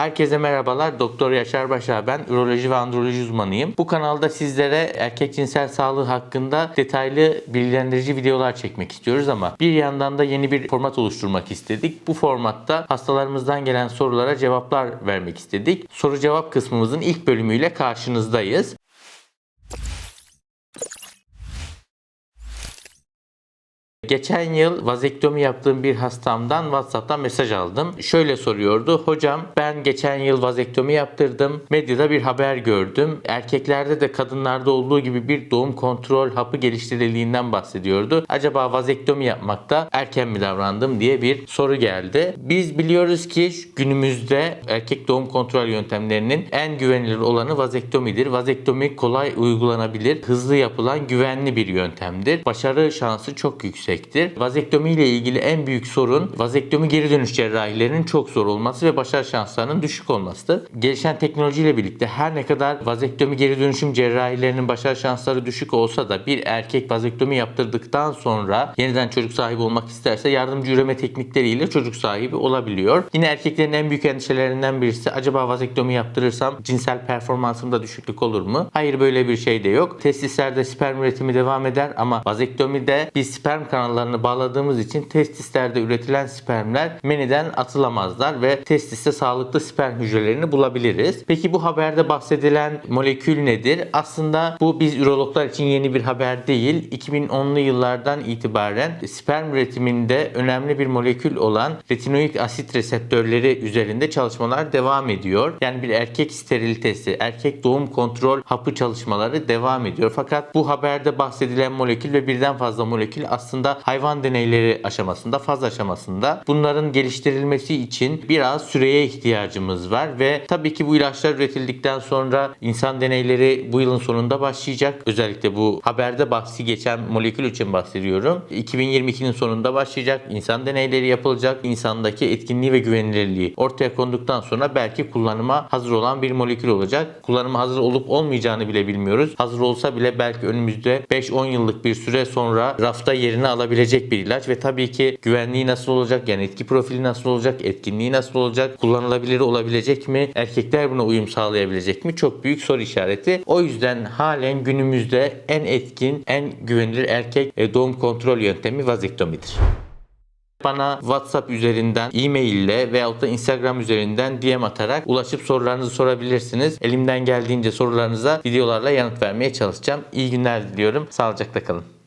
Herkese merhabalar. Doktor Yaşar Başar ben. Üroloji ve androloji uzmanıyım. Bu kanalda sizlere erkek cinsel sağlığı hakkında detaylı bilgilendirici videolar çekmek istiyoruz ama bir yandan da yeni bir format oluşturmak istedik. Bu formatta hastalarımızdan gelen sorulara cevaplar vermek istedik. Soru cevap kısmımızın ilk bölümüyle karşınızdayız. Geçen yıl vazektomi yaptığım bir hastamdan WhatsApp'tan mesaj aldım. Şöyle soruyordu. Hocam ben geçen yıl vazektomi yaptırdım. Medyada bir haber gördüm. Erkeklerde de kadınlarda olduğu gibi bir doğum kontrol hapı geliştirildiğinden bahsediyordu. Acaba vazektomi yapmakta erken mi davrandım diye bir soru geldi. Biz biliyoruz ki günümüzde erkek doğum kontrol yöntemlerinin en güvenilir olanı vazektomidir. Vazektomi kolay uygulanabilir, hızlı yapılan güvenli bir yöntemdir. Başarı şansı çok yüksektir. Vazektomi ile ilgili en büyük sorun vazektomi geri dönüş cerrahilerinin çok zor olması ve başarı şanslarının düşük olmasıdır. Gelişen teknolojiyle birlikte her ne kadar vazektomi geri dönüşüm cerrahilerinin başarı şansları düşük olsa da bir erkek vazektomi yaptırdıktan sonra yeniden çocuk sahibi olmak isterse yardımcı üreme teknikleriyle çocuk sahibi olabiliyor. Yine erkeklerin en büyük endişelerinden birisi acaba vazektomi yaptırırsam cinsel performansımda düşüklük olur mu? Hayır böyle bir şey de yok. Testislerde sperm üretimi devam eder ama vazektomide biz sperm kanallarını bağladığımız için testislerde üretilen spermler meniden atılamazlar ve testiste sağlıklı sperm hücrelerini bulabiliriz. Peki bu haberde bahsedilen molekül nedir? Aslında bu biz ürologlar için yeni bir haber değil. 2010'lu yıllardan itibaren sperm üretiminde önemli bir molekül olan retinoik asit reseptörleri üzerinde çalışmalar devam ediyor. Yani bir erkek sterilitesi, erkek doğum kontrol hapı çalışmaları devam ediyor. Fakat bu haberde bahsedilen molekül ve birden fazla molekül aslında hayvan deneyleri aşamasında, faz aşamasında. Bunların geliştirilmesi için biraz süreye ihtiyacımız var ve tabii ki bu ilaçlar üretildikten sonra insan deneyleri bu yılın sonunda başlayacak. Özellikle bu haberde bahsi geçen molekül için bahsediyorum. 2022'nin sonunda başlayacak. İnsan deneyleri yapılacak. İnsandaki etkinliği ve güvenilirliği ortaya konduktan sonra belki kullanıma hazır olan bir molekül olacak. Kullanıma hazır olup olmayacağını bile bilmiyoruz. Hazır olsa bile belki önümüzde 5-10 yıllık bir süre sonra rafta yerini alabilecek bir ilaç ve tabii ki güvenliği nasıl olacak? Yani etki profili nasıl olacak? Etkinliği nasıl olacak? Kullanılabilir olabilecek mi? Erkekler buna uyum sağlayabilecek mi? Çok büyük soru işareti. O yüzden halen günümüzde en etkin, en güvenilir erkek e, doğum kontrol yöntemi vazektomidir. Bana WhatsApp üzerinden, e-mail ile veyahut da Instagram üzerinden DM atarak ulaşıp sorularınızı sorabilirsiniz. Elimden geldiğince sorularınıza videolarla yanıt vermeye çalışacağım. İyi günler diliyorum. Sağlıcakla kalın.